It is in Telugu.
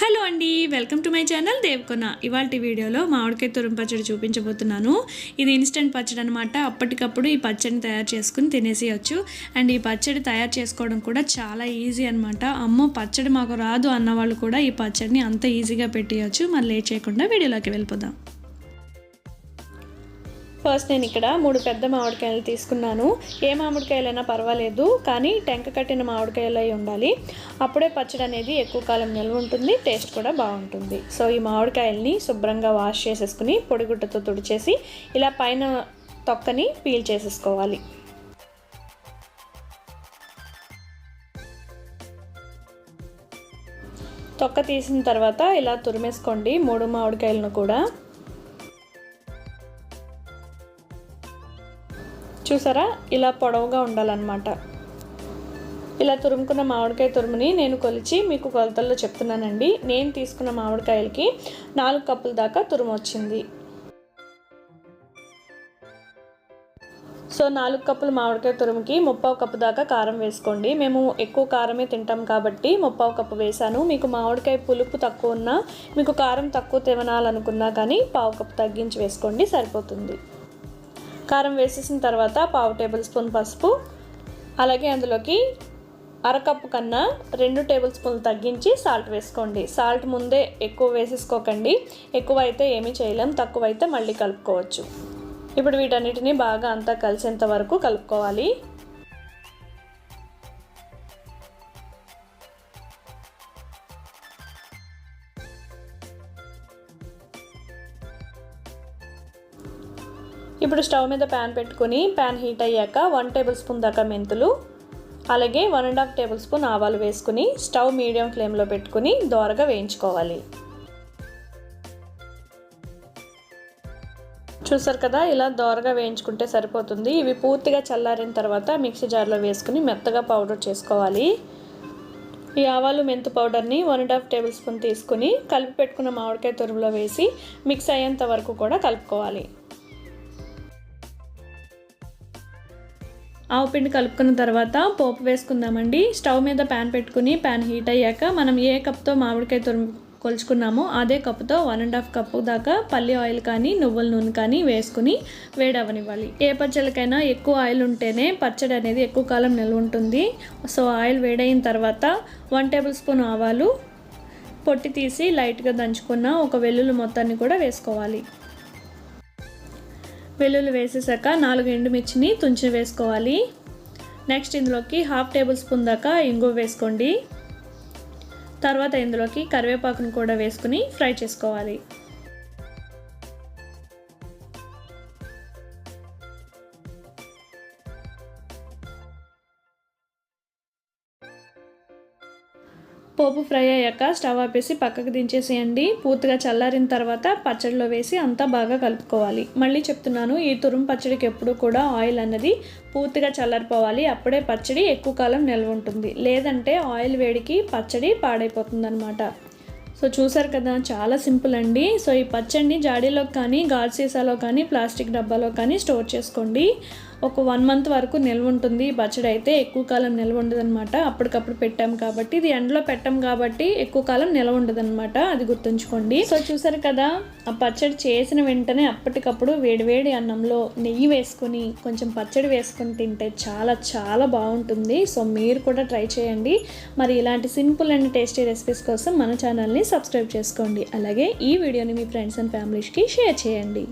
హలో అండి welcome to my channel Devakona. ఇవాళ వీడియోలో మామిడికాయ తురుం పచ్చడి చూపించబోతున్నాను. ఇది ఇన్స్టెంట్ పచ్చడి అనమాట అప్పటికప్పుడు ఈ పచ్చడిని తయారు చేసుకుని తినేసేయచ్చు. అండ్ ఈ పచ్చడి తయారు చేసుకోవడం కూడా చాలా ఈజీ అనమాట అమ్మో పచ్చడి మాకు రాదు అన్న వాళ్ళు కూడా ఈ పచ్చడిని అంత ఈజీగా పెట్టేయచ్చు. మరి లేట్ చేయకుండా వీడియోలోకి వెళ్ళిపోదాం. ఫస్ట్ నేను ఇక్కడ మూడు పెద్ద మామిడికాయలు తీసుకున్నాను. ఏ మామిడికాయలైనా పర్వాలేదు కానీ టెంక కట్టిన మామిడికాయలు అయి ఉండాలి. అప్పుడే పచ్చడి అనేది ఎక్కువ కాలం నిల్వ ఉంటుంది టేస్ట్ కూడా బాగుంటుంది. సో ఈ మామిడికాయల్ని శుభ్రంగా వాష్ చేసేసుకుని పొడిగుడ్డతో తుడిచేసి ఇలా పైన తొక్కని పీల్ చేసేసుకోవాలి. తొక్క తీసిన తర్వాత ఇలా తురిమేసుకోండి మూడు మామిడికాయలను కూడా. చూసారా? ఇలా పొడవుగా ఉండాలన్నమాట. ఇలా తురుముకున్న మామిడికాయ తురుముని నేను కొలిచి మీకు కొలతల్లో చెప్తున్నానండి. నేను తీసుకున్న మామిడికాయలకి నాలుగు కప్పుల దాకా తురుము వచ్చింది సో నాలుగు కప్పుల మామిడికాయ తురుముకి ముప్పావు కప్పు దాకా కారం వేసుకోండి. మేము ఎక్కువ కారమే తింటాం కాబట్టి ముప్పావు కప్పు వేసాను మీకు మామిడికాయ పులుపు తక్కువ ఉన్నా మీకు కారం తక్కువ తినాలనుకున్నా కానీ పావు కప్పు తగ్గించి వేసుకోండి సరిపోతుంది. కారం వేసేసిన తర్వాత పావు టేబుల్ స్పూన్ పసుపు అలాగే అందులోకి అరకప్పు కన్నా రెండు టేబుల్ స్పూన్లు తగ్గించి సాల్ట్ వేసుకోండి. సాల్ట్ ముందే ఎక్కువ వేసేసుకోకండి. ఎక్కువ అయితే ఏమీ చేయలేం తక్కువ అయితే మళ్ళీ కలుపుకోవచ్చు. ఇప్పుడు వీటన్నిటిని బాగా అంతా కలిసేంత వరకు కలుపుకోవాలి. ఇప్పుడు స్టవ్ మీద ప్యాన్ పెట్టుకుని ప్యాన్ హీట్ అయ్యాక వన్ టేబుల్ స్పూన్ దాకా మెంతులు అలాగే one and half tablespoon ఆవాలు వేసుకుని స్టవ్ మీడియం ఫ్లేమ్లో పెట్టుకుని దోరగా వేయించుకోవాలి. చూసారు కదా ఇలా దోరగా వేయించుకుంటే సరిపోతుంది. ఇవి పూర్తిగా చల్లారిన తర్వాత మిక్సీ జార్లో వేసుకుని మెత్తగా పౌడర్ చేసుకోవాలి. ఈ ఆవాలు మెంతు పౌడర్ని one and half tablespoon తీసుకుని కలిపి పెట్టుకున్న మామిడికాయ తురుములో వేసి మిక్స్ అయ్యేంత వరకు కూడా కలుపుకోవాలి. ఆవు పిండి కలుపుకున్న తర్వాత పోపు వేసుకుందామండి. స్టవ్ మీద ప్యాన్ పెట్టుకుని ప్యాన్ హీట్ అయ్యాక మనం ఏ కప్తో మామిడికాయ తురుము కొలుచుకున్నామో అదే కప్పుతో వన్ అండ్ హాఫ్ కప్పు దాకా పల్లి ఆయిల్ కానీ నువ్వుల నూనె కానీ వేసుకుని వేడవనివ్వాలి. ఏ పచ్చళ్ళకైనా ఎక్కువ ఆయిల్ ఉంటేనే పచ్చడి అనేది ఎక్కువ కాలం నిల్వ ఉంటుంది. సో ఆయిల్ వేడైన తర్వాత వన్ టేబుల్ స్పూన్ ఆవాలు పొట్టి తీసి లైట్గా దంచుకున్న ఒక వెల్లుల్లి మొత్తాన్ని కూడా వేసుకోవాలి. వెల్లుల్లి వేసేసాక నాలుగు ఎండుమిర్చిని తుంచి వేసుకోవాలి. నెక్స్ట్ ఇందులోకి హాఫ్ టేబుల్ స్పూన్ దాకా ఇంగువ వేసుకోండి. తర్వాత ఇందులోకి కరివేపాకును కూడా వేసుకుని ఫ్రై చేసుకోవాలి. పోపు ఫ్రై అయ్యాక స్టవ్ ఆపేసి పక్కకు దించేసేయండి. పూర్తిగా చల్లారిన తర్వాత పచ్చడిలో వేసి అంతా బాగా కలుపుకోవాలి. మళ్ళీ చెప్తున్నాను ఈ తురుము పచ్చడికి ఎప్పుడు కూడా ఆయిల్ అన్నది పూర్తిగా చల్లారిపోవాలి. అప్పుడే పచ్చడి ఎక్కువ కాలం నిల్వ ఉంటుంది. లేదంటే ఆయిల్ వేడికి పచ్చడి పాడైపోతుందన్నమాట. సో చూసారు కదా చాలా సింపుల్ అండి. సో ఈ పచ్చడిని జాడీలో కానీ గాజు సీసాలో కానీ ప్లాస్టిక్ డబ్బాలో కానీ స్టోర్ చేసుకోండి. ఒక వన్ మంత్ వరకు నిల్వ ఉంటుంది. పచ్చడి అయితే ఎక్కువ కాలం నిల్వ ఉండదన్నమాట. అప్పటికప్పుడు పెట్టాం కాబట్టి ఇది ఎండలో పెట్టాం కాబట్టి ఎక్కువ కాలం నిల్వ ఉండదన్నమాట. అది గుర్తుంచుకోండి. సో చూసారు కదా ఆ పచ్చడి చేసిన వెంటనే అప్పటికప్పుడు వేడివేడి అన్నంలో నెయ్యి వేసుకొని కొంచెం పచ్చడి వేసుకొని తింటే చాలా చాలా బాగుంటుంది. సో మీరు కూడా ట్రై చేయండి. మరి ఇలాంటి సింపుల్ అండ్ టేస్టీ రెసిపీస్ కోసం మన ఛానల్ని సబ్స్క్రైబ్ చేసుకోండి. అలాగే ఈ వీడియోని మీ ఫ్రెండ్స్ అండ్ ఫ్యామిలీస్కి షేర్ చేయండి.